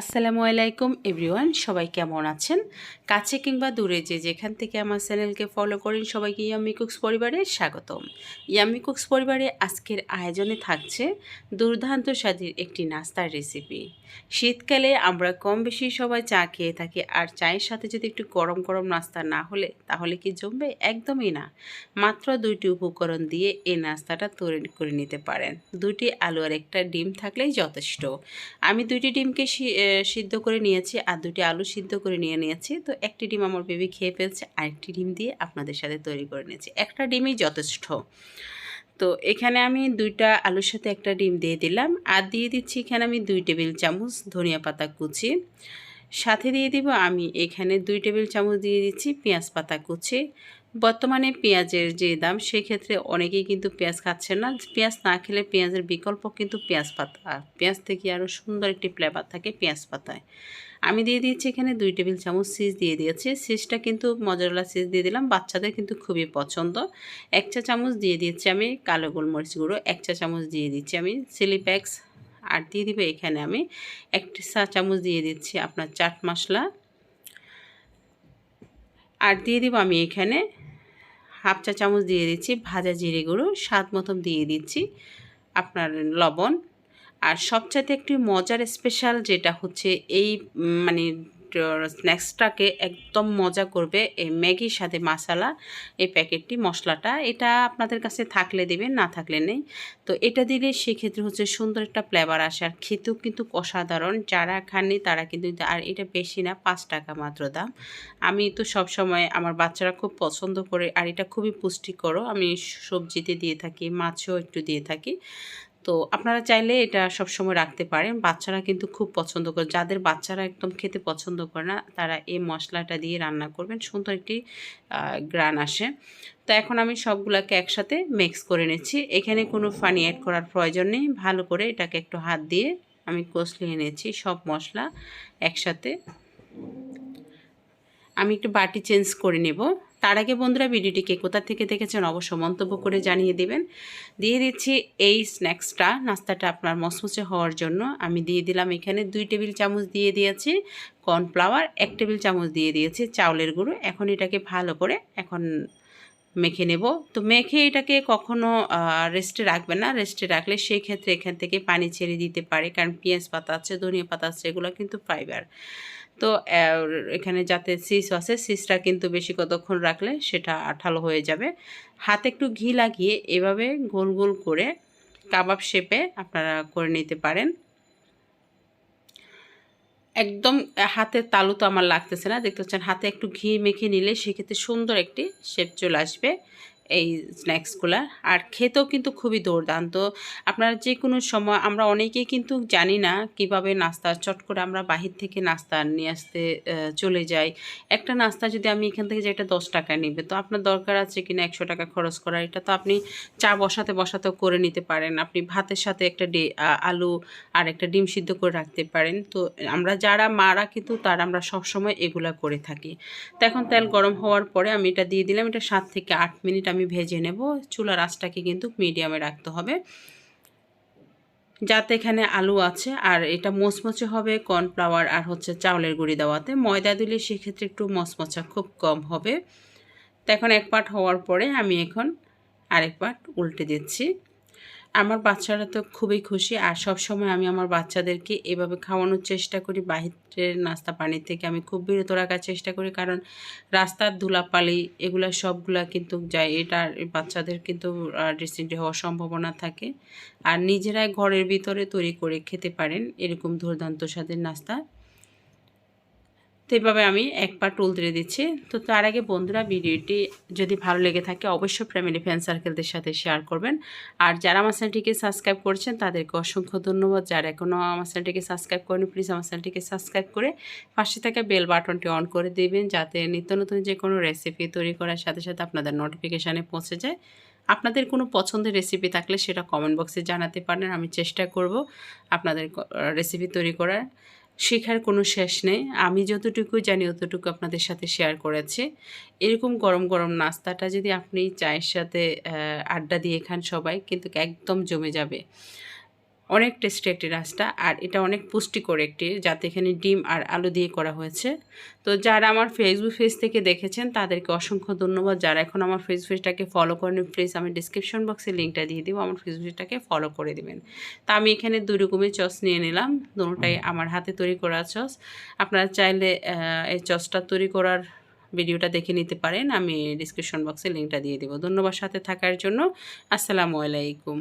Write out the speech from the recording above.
আসসালামু আলাইকুম, এভরিওয়ান। সবাই কেমন আছেন? কাছে কিংবা দূরে যে যেখান থেকে আমার চ্যানেলকে ফলো করেন সবাইকে ইয়াম্মি কুকস পরিবারে স্বাগতম। ইয়াম্মি কুকস পরিবারে আজকের আয়োজনে থাকছে দুর্দান্ত স্বাদের একটি নাস্তার রেসিপি শীতকালে আমরা কম বেশি সবাই চা খেয়ে থাকি, আর চায়ের সাথে যদি একটু গরম গরম নাস্তা না হলে, তাহলে কি জমবে? একদমই না। মাত্র দুইটি উপকরণ দিয়ে এই নাস্তাটা তৈরি করে নিতে পারেন। দুটি আলু আর একটা ডিম থাকলেই যথেষ্ট। আমি দুইটি ডিমকে সিদ্ধ করে নিয়েছি আর দুটি আলু সিদ্ধ করে নিয়ে নিয়েছি। তো একটি ডিম আমার বেবি খেয়ে ফেলছে, আরেকটি ডিম দিয়ে আপনাদের সাথে তৈরি করে নিয়েছি। একটা ডিমই যথেষ্ট। তো এখানে আমি দুইটা আলুর সাথে একটা ডিম দিয়ে দিলাম আর দিয়ে দিচ্ছি এখানে আমি দুই টেবিল চামচ ধনিয়া পাতা কুচি। সাথে দিয়ে দিব আমি এখানে দুই টেবিল চামচ দিয়ে দিচ্ছি পেঁয়াজ পাতা কুচি। বর্তমানে পেঁয়াজের যে দাম সেই ক্ষেত্রে অনেকেই কিন্তু পেঁয়াজ খাচ্ছে না। পেঁয়াজ না খেলে পেঁয়াজের বিকল্প কিন্তু পেঁয়াজ পাতা। আর পেঁয়াজ থেকে আরও সুন্দর একটি ফ্লেভার থাকে পেঁয়াজ পাতায়। আমি দিয়ে দিয়েছি এখানে দুই টেবিল চামচ সিজ দিয়ে দিয়েছি। সিজটা কিন্তু মজারলা সিজ দিয়ে দিলাম, বাচ্চাদের কিন্তু খুবই পছন্দ। এক চা চামচ দিয়ে দিয়েছি আমি কালো গোলমরিচ গুঁড়ো, এক চা চামচ দিয়ে দিচ্ছি আমি চিলি প্যাক্স আর দিয়ে দিব এখানে আমি এক চা চামচ দিয়ে দিচ্ছি আপনার চাট মশলা। আর দিয়ে দিব আমি এখানে হাফ চা চামচ দিয়ে দিচ্ছি ভাজা জিরে গুঁড়ো, স্বাদ মতন দিয়ে দিচ্ছি আপনার লবণ। আর সবচাইতে একটি মজার স্পেশাল যেটা হচ্ছে এই মানে স্ন্যাক্সটাকে একদম মজা করবে এই ম্যাগির সাথে মশলা, এই প্যাকেটটি মশলাটা। এটা আপনাদের কাছে থাকলে দেবেন, না থাকলে নেই। তো এটা দিলে সেক্ষেত্রে হচ্ছে সুন্দর একটা ফ্লেভার আসে। আর খেতেও কিন্তু অসাধারণ। যারা খাননি তারা কিন্তু আর এটা বেশি না, পাঁচ টাকা মাত্র দাম। আমি তো সব সময় আমার বাচ্চারা খুব পছন্দ করে, আর এটা খুবই পুষ্টিকরও আমি সবজিতে দিয়ে থাকি, মাছও একটু দিয়ে থাকি। তো আপনারা চাইলে এটা সব সময় রাখতে পারেন। বাচ্চারা কিন্তু খুব পছন্দ করে। যাদের বাচ্চারা একদম খেতে পছন্দ করে না, তারা এই মশলাটা দিয়ে রান্না করবেন। সুন্দর একটি গ্রান আসে। তো এখন আমি সবগুলোকে একসাথে মিক্স করে নিচ্ছি। এখানে কোনো ফানি অ্যাড করার প্রয়োজন নেই। ভালো করে এটাকে একটু হাত দিয়ে আমি কষলিয়ে নিয়েছি সব মশলা একসাথে। আমি একটু বাটি চেঞ্জ করে নেব। তার আগে বন্ধুরা ভিডিওটিকে কোথা থেকে দেখেছেন অবশ্য মন্তব্য করে জানিয়ে দেবেন। দিয়ে দিচ্ছি এই স্ন্যাক্সটা, নাস্তাটা আপনার মসমসে হওয়ার জন্য। আমি দিয়ে দিলাম এখানে দুই টেবিল চামচ দিয়ে দিয়েছি কর্নফ্লাওয়ার, এক টেবিল চামচ দিয়ে দিয়েছি চাউলের গুঁড়ো। এখন এটাকে ভালো করে এখন মেখে নেব। তো মেখে এটাকে কখনো রেস্টে রাখবে না। রেস্টে রাখলে সেই ক্ষেত্রে এখান থেকে পানি ছেড়ে দিতে পারে। কারণ পেঁয়াজ পাতা আছে, ধনিয়া পাতা আছে, এগুলো কিন্তু ফাইবার তো এখানে যাতে সিস আছে সিসটা কিন্তু বেশি কতক্ষণ রাখলে সেটা আঠালো হয়ে যাবে। হাতে একটু ঘি লাগিয়ে এভাবে গোল গোল করে কাবাব শেপে আপনারা করে নিতে পারেন। একদম হাতের তালু তো আমার লাগতেছে না। দেখতে পাচ্ছেন, হাতে একটু ঘি মেখে নিলে সেক্ষেত্রে সুন্দর একটি শেপ চলে আসবে। এই স্ন্যাক্সগুলো। আর খেতেও কিন্তু খুবই দুর্দান্ত। আপনারা যে কোনো সময়, আমরা অনেকেই কিন্তু জানি না কীভাবে নাস্তা, চট করে আমরা বাহির থেকে নাস্তা নিয়ে আসতে চলে যাই। একটা নাস্তা যদি আমি এখান থেকে যেটা দশ টাকা নিবে। তো আপনার দরকার আছে কিনা একশো টাকা খরচ করা, এটা তো আপনি চা বসাতে বসাতেও করে নিতে পারেন। আপনি ভাতের সাথে একটা ডে আলু আর একটা ডিম সিদ্ধ করে রাখতে পারেন। তো আমরা যারা মারা কিন্তু তারা আমরা সবসময় এগুলা করে থাকি। তো এখন তেল গরম হওয়ার পরে আমি এটা দিয়ে দিলাম, এটা সাত থেকে আট মিনিট আমি ভেজে নেব। চুলার আঁচটাকে কিন্তু মিডিয়ামে রাখতে হবে। যাতে এখানে আলু আছে, আর এটা মচমচে হবে কর্নফ্লাওয়ার আর হচ্ছে চাউলের গুঁড়ি দেওয়াতে। ময়দা দিলে সেক্ষেত্রে একটু মচমচা খুব কম হবে। তো এখন এক পাট হওয়ার পরে আমি এখন আরেক পাট উল্টে দিচ্ছি। আমার বাচ্চারা তো খুবই খুশি আর সব সময় আমি আমার বাচ্চাদেরকে এভাবে খাওয়ানোর চেষ্টা করি। বাহিরের নাস্তা পানির থেকে আমি খুব বিরত রাখার চেষ্টা করি কারণ রাস্তার ধুলাপালি এগুলো সবগুলা কিন্তু যায়, এটা বাচ্চাদের কিন্তু ডিসেন্ট্রি হওয়ার সম্ভাবনা থাকে। আর নিজেরাই ঘরের ভিতরে তৈরি করে খেতে পারেন এরকম দুর্দান্ত স্বাদের নাস্তা। তো এভাবে আমি এক পা তুলতে দিচ্ছি। তো তার আগে বন্ধুরা ভিডিওটি যদি ভালো লেগে থাকে অবশ্যই ফ্যামিলি ফ্রেন্ড সার্কেলদের সাথে শেয়ার করবেন। আর যারা আমার চ্যানেলটিকে সাবস্ক্রাইব করেছেন তাদেরকে অসংখ্য ধন্যবাদ। যারা এখনও আমার চ্যানেলটিকে সাবস্ক্রাইব করেনি প্লিজ আমার চ্যানেলটিকে সাবস্ক্রাইব করে পাশে থাকা বেল বাটনটি অন করে দিবেন যাতে নিত্য নতুন যে কোনো রেসিপি তৈরি করার সাথে সাথে আপনাদের নোটিফিকেশানে পৌঁছে যায়। আপনাদের কোনো পছন্দের রেসিপি থাকলে সেটা কমেন্ট বক্সে জানাতে পারেন, আমি চেষ্টা করব আপনাদের রেসিপি তৈরি করার। শেখার কোনো শেষ নেই। আমি যতটুকু জানি অতটুকু আপনাদের সাথে শেয়ার করেছি। এরকম গরম গরম নাস্তাটা যদি আপনি চায়ের সাথে আড্ডা দিয়ে খান সবাই, কিন্তু একদম জমে যাবে। অনেক টেস্টি একটি রাস্তা আর এটা অনেক পুষ্টিকর একটি যাতে এখানে ডিম আর আলু দিয়ে করা হয়েছে। তো যারা আমার ফেসবুক পেজ থেকে দেখেছেন, তাদেরকে অসংখ্য ধন্যবাদ। যারা এখন আমার ফেসবুক পেজটাকে ফলো করেন প্লিজ আমি ডিসক্রিপশন বক্সে লিঙ্কটা দিয়ে দিব, আমার ফেসবুক পেজটাকে ফলো করে দিবেন। তা আমি এখানে দুই রকমের চস নিয়ে নিলাম, দুটোটাই আমার হাতে তৈরি করা চস। আপনারা চাইলে এই চসটা তৈরি করার ভিডিওটা দেখে নিতে পারেন, আমি ডিসক্রিপশন বক্সে লিঙ্কটা দিয়ে দিব। ধন্যবাদ সাথে থাকার জন্য। আসসালামু আলাইকুম।